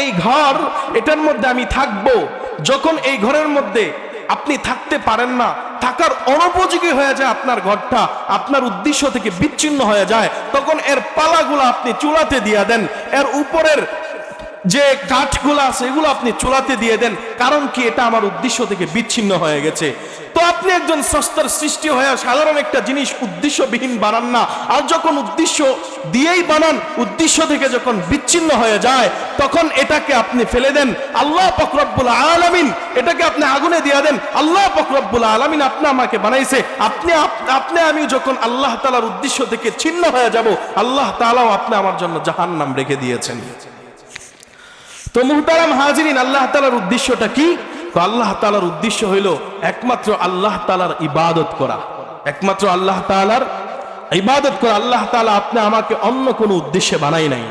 এই ঘর, এটার মধ্যে আমি থাকব। যখন এই ঘরের মধ্যে আপনি থাকতে পারেন না, থাকার অনুপযোগী হয়ে যায় আপনার ঘরটা, আপনার উদ্দেশ্য থেকে বিচ্ছিন্ন হয়ে যায়। তখন এর পালাগুলো আপনি চুলাতে দিয়ে দেন, এর উপরের যে কাঠগুলো আছে, এগুলো আপনি চুলাতে দিয়ে দেন। কারণ কি, এটা আমার উদ্দেশ্য থেকে বিচ্ছিন্ন হয়ে গেছে। তো আপনি একজন সস্তার সৃষ্টি হয়ে সাধারণ একটা জিনিস উদ্দেশ্যবিহীন বানান না। আর যখন উদ্দেশ্য দিয়েই বানান, উদ্দেশ্য থেকে যখন বিচ্ছিন্ন হয়ে যায়, তখন এটাকে আপনি ফেলে দেন। আল্লাহ ফকরব্বুল আলামিন এটাকে আপনি আগুনে দিয়ে দেন। আল্লাহ ফকরব্বুল আলামিন আপনি আমাকে বানাইছে। আপনি আপনি আমি যখন আল্লাহ তালার উদ্দেশ্য থেকে ছিন্ন হয়ে যাব, আল্লাহ তালাও আপনি আমার জন্য জাহান্নাম রেখে দিয়েছেন। তো মুহতারাম হাজিরিন, আল্লাহ তালার উদ্দেশ্যটা কি? তো আল্লাহ তালার উদ্দেশ্য হইল একমাত্র আল্লাহ তালার ইবাদত করা। একমাত্র আল্লাহ তালার ইবাদত করা। আল্লাহ তালা আপনি আমাকে অন্য কোনো উদ্দেশ্যে বানাই নাই।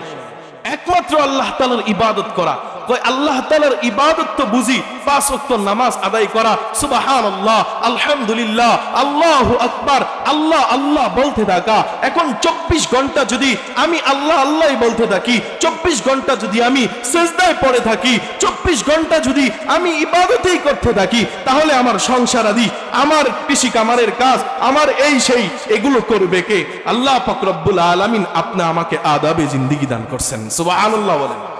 একমাত্র আল্লাহ তালার ইবাদত করা। কই আল্লাহ তালার ইবাদত তো বুঝি, পাঁচ ওয়াক্ত নামাজ আদায় করা সুবাহান আল্লাহ আলহামদুলিল্লাহ, আল্লাহ আকবার, আল্লাহ আল্লাহ বলতে থাকা। এখন চব্বিশ ঘণ্টা যদি আমি আল্লাহ আল্লাহ বলতে থাকি, চব্বিশ ঘণ্টা যদি আমি সেজদায় পড়ে থাকি, চব্বিশ ঘণ্টা যদি আমি ইবাদতেই করতে থাকি, তাহলে আমার সংসার আদি, আমার কৃষি কামারের কাজ, আমার এই সেই, এগুলো করবে কে? আল্লাহ ফকরব্বুল আলামিন আপনি আমাকে আদাবে জিন্দিগি দান করছেন। সুবহানাল্লাহ বলেন।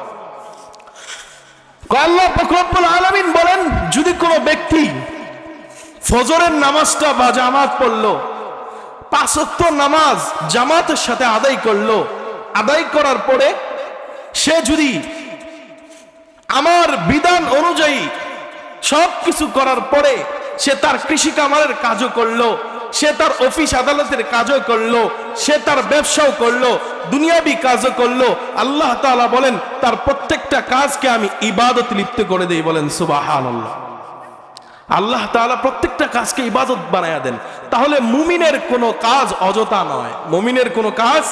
আল্লাহ ফকরব্বুল আলামিন বলেন, যদি কোনো ব্যক্তি ফজরের নামাজটা বা জামাত পড়ল পাঁচক্ত নামাজ জামাতের সাথে আদায় করল, আদায় করার পরে সে যদি আমার বিধান অনুযায়ী সব কিছু করার পরে সে তার কৃষি কামারের কাজও করল, সে তার অফিস আদালতের কাজও করল সে তার ব্যবসাও করল, দুনিয়াবি কাজও করল। আল্লাহ তাআলা বলেন, তার প্রত্যেকটা কাজকে আমি ইবাদত লিপ্ত করে দেই বলেন সুবাহান আল্লাহ আল্লাহ তাআলা প্রত্যেকটা কাজকে ইবাদত বানায়া দেন। তাহলে মুমিনের কোনো কাজ অযথা নয়। মুমিনের কোনো কাজ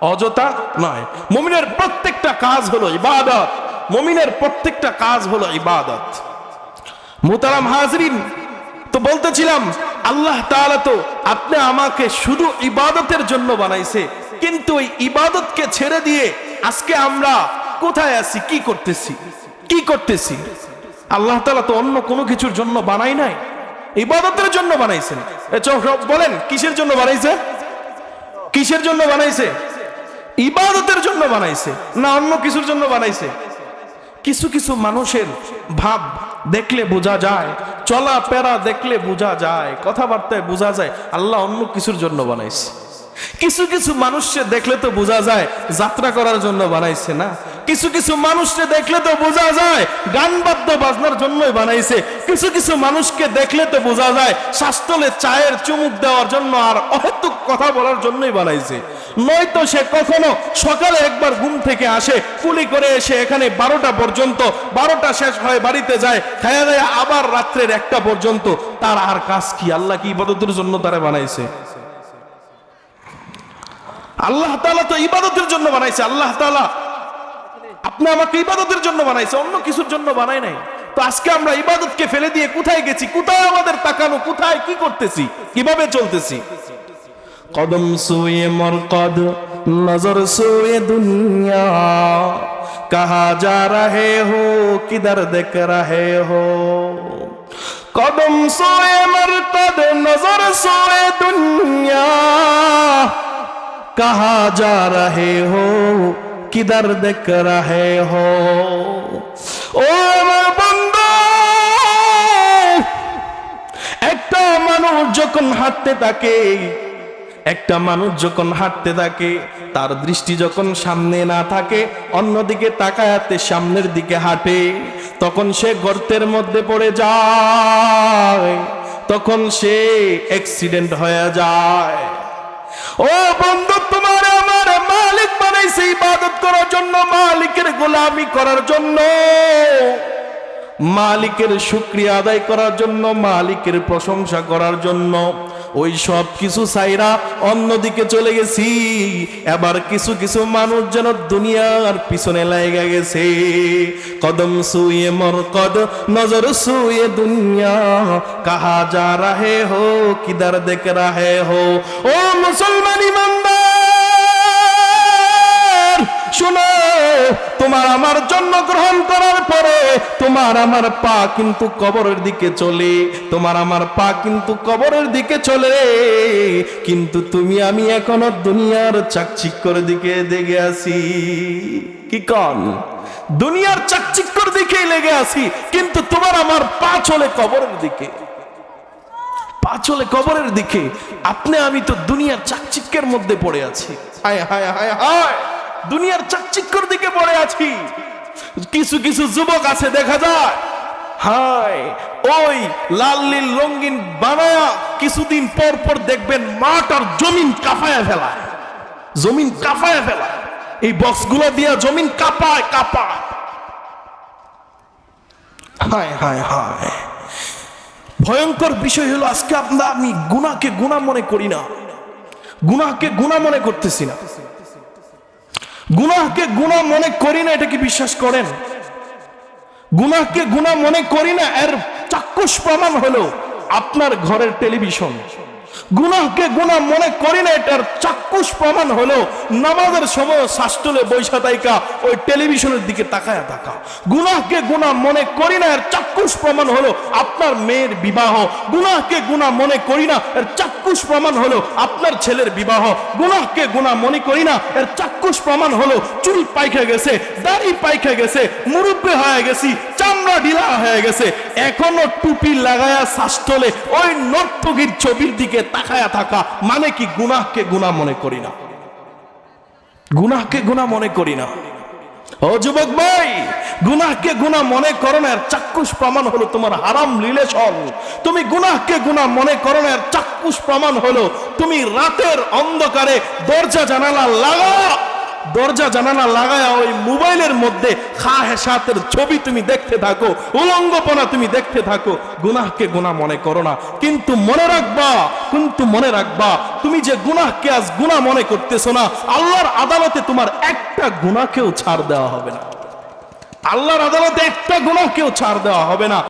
অযথা নয়। মুমিনের প্রত্যেকটা কাজ হলো ইবাদত। মুমিনের প্রত্যেকটা কাজ হলো ইবাদত। মুতারাম হাজরিন তো বলতেছিলাম, আল্লাহ তাআলা তো আপনি আমাকে শুধু ইবাদতের জন্য বানাইছে, কিন্তু ওই ইবাদতকে ছেড়ে দিয়ে আজকে আমরা কোথায় আছি, কি করতেছি কি করতেছি? আল্লাহ তাআলা তো অন্য কোনো কিছুর জন্য বানাই নাই, ইবাদতের জন্য বানাইছেন বলেন, কিসের জন্য বানাইছে? কিসের জন্য বানাইছে? ইবাদতের জন্য বানাইছে, না অন্য কিছুর জন্য বানাইছে? কিছু কিছু মানুষের ভাব দেখলে বোঝা যায় চলা পেরা দেখলে বোঝা যায়, কথাবার্তায় বোঝা যায়, আল্লাহ অন্য কিছুর জন্য বানাইছে। কিছু কিছু মানুষকে দেখলে তো বোঝা যায়, যাত্রা করার জন্য বানাইছে না। কিছু কিছু মানুষকে দেখলে তো বোঝা যায়, গান বাদ্য বাজনার জন্যই বানাইছে। কিছু কিছু মানুষকে দেখলে তো বোঝা যায়, শাস্তলে চায়ের চুমুক দেওয়ার জন্য আর অহেতুক কথা বলার জন্যই বানাইছে। নয়তো সে কখনো সকালে একবার ঘুম থেকে আসে, কুলি করে এসে এখানে বারোটা পর্যন্ত, বারোটা শেষ হয়, বাড়িতে যায়, খায়া দেয় আবার রাত্রের একটা পর্যন্ত। তার আর কাজ কি? আল্লাহ কি ইবাদতের জন্য তারা বানাইছে? আল্লাহ তালা তো ইবাদতের জন্য বানাইছে। আল্লাহ তাআলা আপনি আমাকে ইবাদতের জন্য বানাইছে, অন্য কিছুর জন্য বানাই নাই। তো আজকে আমরা ইবাদতকে ফেলে দিয়ে কোথায় গেছি? কোথায় আমাদের তাকানো? কোথায় কি করতেছি? কীভাবে চলতেছি? কদম সুয়ে মরকদ, নজর সুয়ে দুনিয়া। কাহা যা রহে হো, কিদার দেখ রহে হো। কদম সোয়ে মরকদ, নজর সোয়ে দুনিয়া। কাহা যা রহে হো কিদার দেখ রাহে হো। ও একটা মানুষ যখন হাঁটতে থাকে, একটা মানুষ যখন হাঁটতে থাকে, তার দৃষ্টি যখন সামনে না থাকে, অন্যদিকে তাকায়াতে সামনের দিকে হাঁটে, তখন সে গর্তের মধ্যে পড়ে যায়, তখন সে অ্যাক্সিডেন্ট হয়ে যায়। ও বন্ধু, তোমার আমার মালিক বানাইছে, ইবাদত করার জন্য, মালিকের গোলামি করার জন্য। মালিকের শুক্রিয়া আদায় করার জন্য, মালিকের প্রশংসা করার জন্য। ওই সব কিছু সাইরা অন্যদিকে চলে গেছি। এবার কিছু কিছু মানুষ যেন দুনিয়ার পিছনে লাগা গেছে। কদম সুয়ে মরকদ নজর সুয়ে দুনিয়া। কাহা যা রাহে হো কিদার দেখ রাহে হো। ও মুসলমান ইমানদার শোনো তোমার আমার জন্য গ্রহণ করার পরে তোমার আমার পা কিন্তু কবরের দিকে চলে, তোমার আমার পা কিন্তু কবরের দিকে চলে। কিন্তু তুমি আমি এখনও দুনিয়ার চাকচিক্যর দিকে দেখে আসি কি কন? দুনিয়ার চাকচিক্যর দিকেই লেগে আসি কিন্তু তোমার আমার পা চলে কবরের দিকে। চলে কবরের দিকে। আপনি আমি তো দুনিয়ার চাকচিক্যের মধ্যে পড়ে আছি। হায় হায় হায় হায়। দুনিয়ার চাকচিক্যর দিকে পড়ে আছি। কিছু কিছু যুবক আছে, দেখা যায়। হায়, ওই লাল, নীল, রঙিন বানায়া কিছুদিন পর পর দেখবেন মাঠ আর জমিন কাফায়া ফেলায়। জমিন কাফায়া ফেলায়। এই বক্সগুলো দিয়া জমিন কাঁপায় কাঁপায়। হায় হায় হায়। ভয়ঙ্কর বিষয় হলো, আজকে আমরা, আমি গুনাকে গুণা মনে করি না। গুনাহকে গুণা মনে করতেছি না। গুনাহকে গুণা মনে করি না এটা কি বিশ্বাস করেন। গুনাহকে গুণা মনে করি না, এর চাক্ষুষ প্রমাণ হলো আপনার ঘরের টেলিভিশন। গুনাহকে গুণা মনে করি না, এটার চাক্ষুষ প্রমাণ হলো নামাজের সময় শাস্তুলে বৈশা তাইকা ওই টেলিভিশনের দিকে তাকায় তাকা গুনাহকে গুণা মনে করি না, এর চাক্ষুষ প্রমাণ হলো আপনার মেয়ের বিবাহ। গুনাহকে গুণা মনে করি না, এর চাক্ষুষ প্রমাণ হলো আপনার ছেলের বিবাহ। গুনাহকে গুণা মনে করি না, এর চাক্ষুষ প্রমাণ হলো চুল পাইখা গেছে, দাড়ি পাইখা গেছে, মুরব্বী হয়ে গেছি, চামড়া ঢিলা হয়ে গেছে, এখনও টুপি লাগায়া শাস্তলে ওই নর্তকীর ছবির দিকে তাকায়া থাকা মানে কি গুনাহকে গুনাহ মনে করি না? গুনাহকে গুনাহ মনে করি না। ও যুবক ভাই, গুনাহকে গুনাহ মনে করো না চাক্ষুষ প্রমাণ হলো তোমার হারাম রিলেশন তুমি গুনাহকে গুনাহ মনে করো না চাক্ষুষ প্রমাণ হলো তুমি রাতের অন্ধকারে দরজা জানালা লাগা দরজা জানালা লাগায়া ওই মোবাইলের মধ্যে খা হেসাতের ছবি তুমি দেখতে থাকো, উলঙ্গপনা তুমি দেখতে থাকো। গুনাহকে গুনাহ মনে করো না। কিন্তু মনে রাখবা, কিন্তু মনে রাখবা, তুমি যে গুনাহকে আজ গুনাহ মনে করতেছো না, আল্লাহর আদালতে তোমার একটা গুনাহকেও ছাড় দেওয়া হবে না। আল্লাহর আদালতে একটা গুনাহকেও ছাড় দেওয়া হবে না।